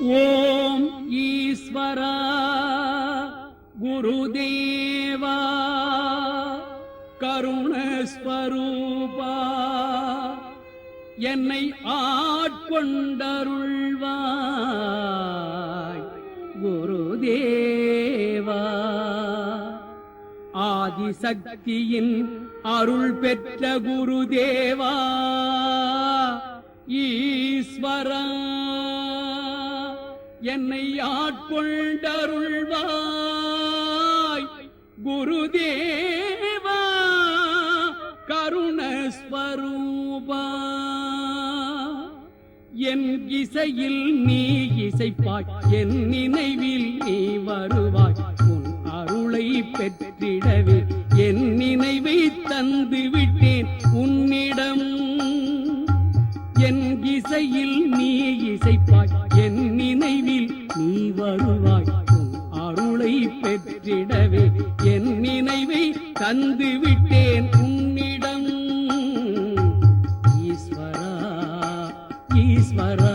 ஓம் ஈஸ்வரா குருதேவா கருணஸ்வரூபா என்னை ஆட்கொண்டருள்வாய் குருதேவா. ஆதிசக்தியின் அருள் பெற்ற குருதேவா ஈஸ்வரா. என்னை ஆட்கொண்டருள்வாய். குருதேவா கருணஸ்வரூபா. என் இசையில் நீ இசைப்பாய் என் நினைவில் நீ வருவாய். உன் அருளை பெற்றிடவே என் நினைவை தந்து தந்து விட்டேன் உன்னிடம். ஈஸ்வரா ஈஸ்வரா.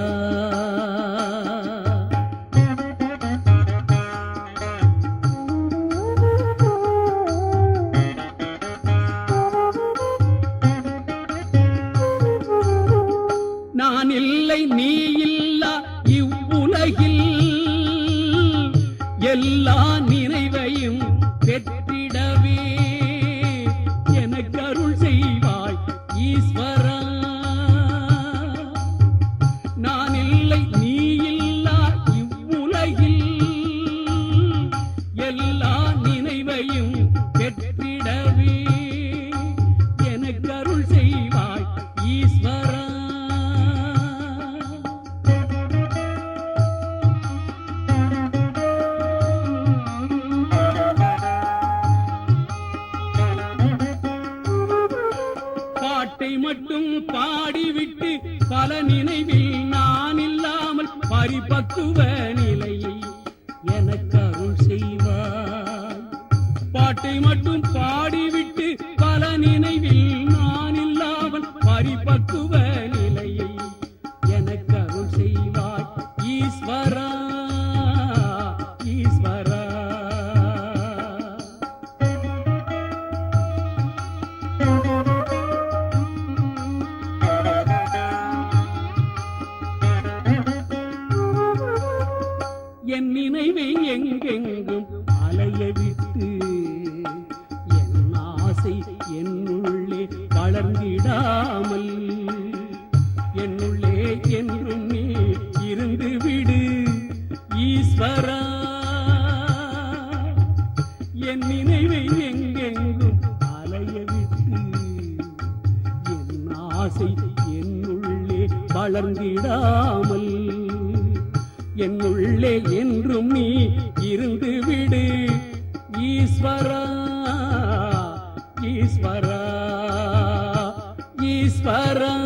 நான் இல்லை நீ இல்லா இவ்வுலகில். எல்லா ஈஸ்வரா பாடிவிட்டு பல நினைவில் நான் இல்லாமல் பரிபக்குவ நிலையை எனக்கு அருள் பாட்டை மட்டும் பாடிவிட்டு பல நினைவில் நான் இல்லாமல் பரிபக்குவ என்றும் நீ இருந்து விடு ஈஸ்வரா. என் நினைவை எங்கெங்கும் அலைய விட்டு என் ஆசை என்னுள்ளே வளர்ந்திடாமல் என்னுள்ளே என்றும் நீ இருந்து விடு ஈஸ்வரா. ஈஸ்வரா ஈஸ்வரா.